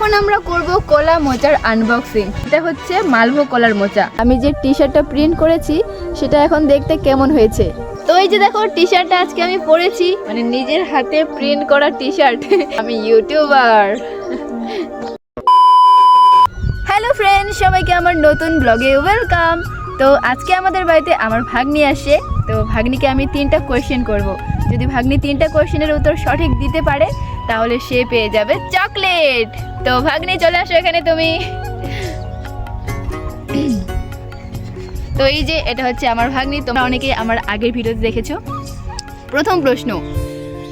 এখন আমরা করব কলা মোচার আনবক্সিং এটা হচ্ছে মালভো কলার মোচা। আমি যে টি শার্টটা প্রিন্ট করেছি, সেটা এখন দেখতে কেমন হয়েছে? তো এই যে দেখো টি শার্টটা আজকে আমি পরেছি। মানে নিজের হাতে প্রিন্ট করা টি শার্ট আমি ইউটিউবার হ্যালো ফ্রেন্ড সবাইকে আমার নতুন ব্লগে ওয়েলকাম তো আজকে আমাদের বাড়িতে আমার ভাগ্নি আসে। তো ভাগ্নিকে আমি তিনটা কোয়েশ্চেন করব। যদি ভাগ্নি তিনটা কোয়েশ্চেনের উত্তর সঠিক দিতে পারে, তাহলে সে পেয়ে যাবে চকলেট তো ভাগ্নি চলে আসো এখানে তুমি। তো এই যে এটা হচ্ছে আমার ভাগ্নি। তোমরা অনেকেই আমার আগের ভিডিওতে দেখেছ। প্রথম প্রশ্ন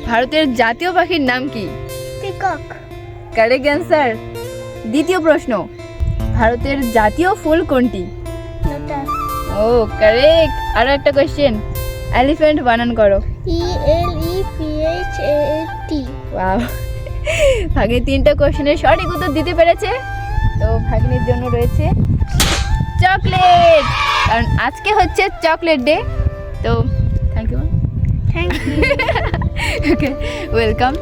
ভারতের জাতীয় পাখির নাম কি? পিকক। কারেক্ট অ্যান্সার দ্বিতীয় প্রশ্ন ভারতের জাতীয় ফুল কোনটি? ও কারেক্ট আরও একটা কোশ্চেন এলিফ্যান্ট বানান করো। E L E P H A T wow ভাগ্নি তিনটা কোশ্চেনের সঠিক উত্তর দিতে পেরেছে। তো ভাগ্নির জন্য রয়েছে চকলেট। কারণ আজকে হচ্ছে চকলেট ডে। তো thank you thank you okay welcome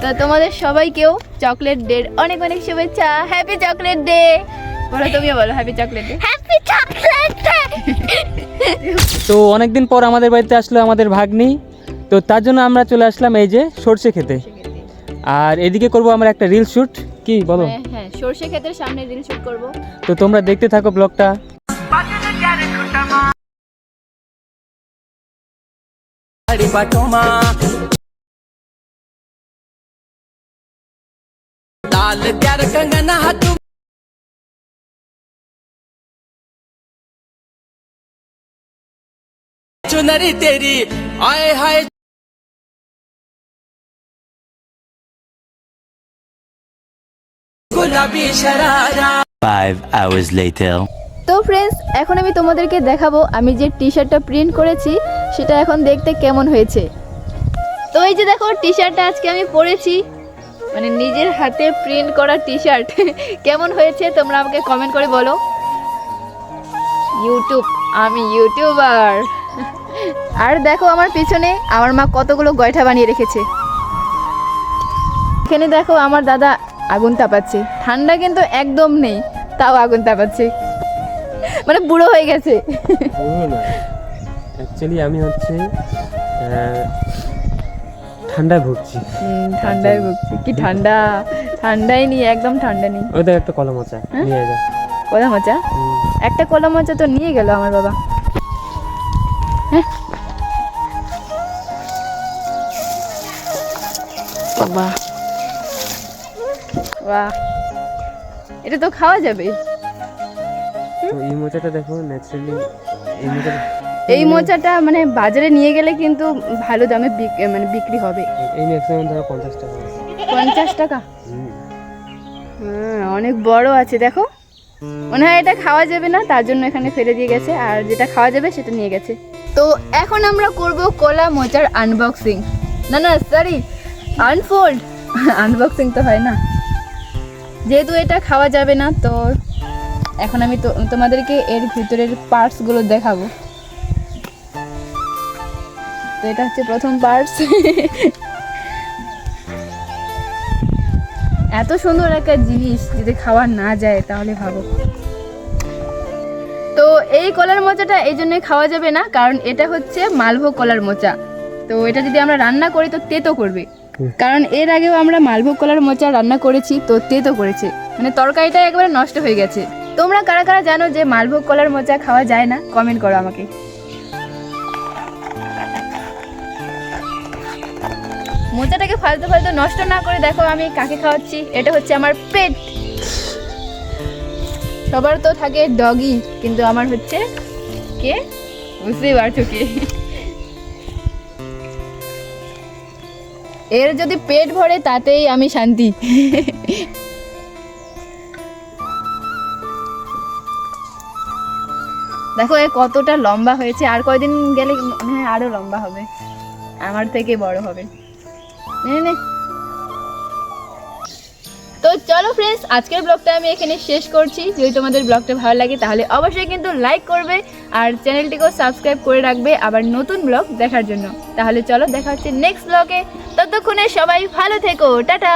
তো তোমাদের সবাইকেও চকলেট ডে অনেক অনেক শুভেচ্ছা। Happy chocolate day. বলো তুমিও বলো happy chocolate day. Happy chocolate day. তো অনেকদিন পর আমাদের বাড়িতে আসলো আমাদের ভাগ্নি। তো তার জন্য আমরা চলে আসলাম এই যে সর্ষে খেতে। আর এদিকে করব আমরা একটা রিল শুট কি বলো হ্যাঁ হ্যাঁ সর্ষে ক্ষেতের সামনে রিল শুট করবো তো তোমরা দেখতে থাকো ব্লগটা लाल प्यार कंगना हाथ चुनरी तेरी आए हाय hours later. তো ফ্রেন্ডস এখন আমি তোমাদেরকে দেখাবো আমি যে টি শার্টটা প্রিন্ট করেছি সেটা এখন দেখতে কেমন হয়েছে। তো এই যে দেখো টি শার্টটা আজকে আমি পরেছি। মানে নিজের হাতে প্রিন্ট করা টি শার্ট কেমন হয়েছে তোমরা আমাকে কমেন্ট করে বলো। ইউটিউব আমি ইউটিউবার আর দেখো আমার পিছনে আমার মা কতগুলো গয়ঠা বানিয়ে রেখেছে। এখানে দেখো আমার দাদা আগুন তাপাচ্ছে। ঠান্ডা কিন্তু একদম নেই তাও আগুন তাপাচ্ছে। মানে বুড়ো হয়ে গেছে। অ্যাকচুয়ালি আমি হচ্ছে ঠান্ডায় ভুগছি। ঠান্ডায় ভুগছি। কি ঠান্ডা? ঠান্ডাই নেই একদম ঠান্ডা নেই। ওই দেখ একটা কলম আছে হ্যাঁ? নিয়ে যা। কলা মোচা? একটা কলা মোচা তো নিয়ে গেল আমার বাবা। হ্যাঁ? বাবা বাহ। এটা তো খাওয়া যাবে। তো এই মোচাটা দেখো ন্যাচারালি এই মোচাটা এই মোচাটা মানে বাজারে নিয়ে গেলে কিন্তু ভালো দামে মানে বিক্রি হবে। এই ম্যাক্সিমাম ধরো পঞ্চাশ টাকা পঞ্চাশ টাকা? হ্যাঁ অনেক বড় আছে দেখো। মনে হয় এটা খাওয়া যাবে না তার জন্য এখানে ফেলে দিয়ে গেছে আর যেটা খাওয়া যাবে সেটা নিয়ে গেছে। তো এখন আমরা করব কলা মোচার আনবক্সিং না না সরি আনফোল্ড আনবক্সিং তো হয় না। যেহেতু এটা খাওয়া যাবে না, তো এখন আমি তোমাদেরকে এর ভিতরের পার্টসগুলো দেখাবো। তো এটা হচ্ছে প্রথম পার্টস এত সুন্দর একটা জিনিস, যদি খাওয়া না যায় তাহলে ভাবো। তো এই কলার মোচাটা এই জন্য খাওয়া যাবে না, কারণ এটা হচ্ছে মালভোগ কলার মোচা। তো এটা যদি আমরা রান্না করি, তো তেতো করবে। কারণ এর আগেও আমরা মালভোগ কলার মোচা রান্না করেছি তো তেতো করেছে। মানে তরকারিটা একবারে নষ্ট হয়ে গেছে। তোমরা কারা কারা জানো যে মালভোগ কলার মোচা খাওয়া যায় না? কমেন্ট করো আমাকে। মোচাটাকে ফালতু ফালতু নষ্ট না করে দেখো, আমি কাকে খাওয়াচ্ছি? এটা হচ্ছে আমার পেট। সবার তো থাকে ডগি কিন্তু আমার হচ্ছে কে? বুঝতেই পারছ কে? এর যদি পেট ভরে, তাতেই আমি শান্তি। দেখো, এ কতটা লম্বা হয়েছে। আর কয়দিন গেলে মনে হয় আরও লম্বা হবে। আমার থেকে বড় হবে। নে নে তো চলো ফ্রেন্ডস আজকের ব্লগটা আমি এখানে শেষ করছি। যদি তোমাদের ব্লগটা ভালো লাগে, তাহলে অবশ্যই কিন্তু লাইক করবে আর চ্যানেলটিকেও সাবস্ক্রাইব করে রাখবে আবার নতুন ব্লগ দেখার জন্য। তাহলে চলো দেখা হচ্ছে নেক্সট ব্লগে ততক্ষণে সবাই ভালো থেকো। টাটা!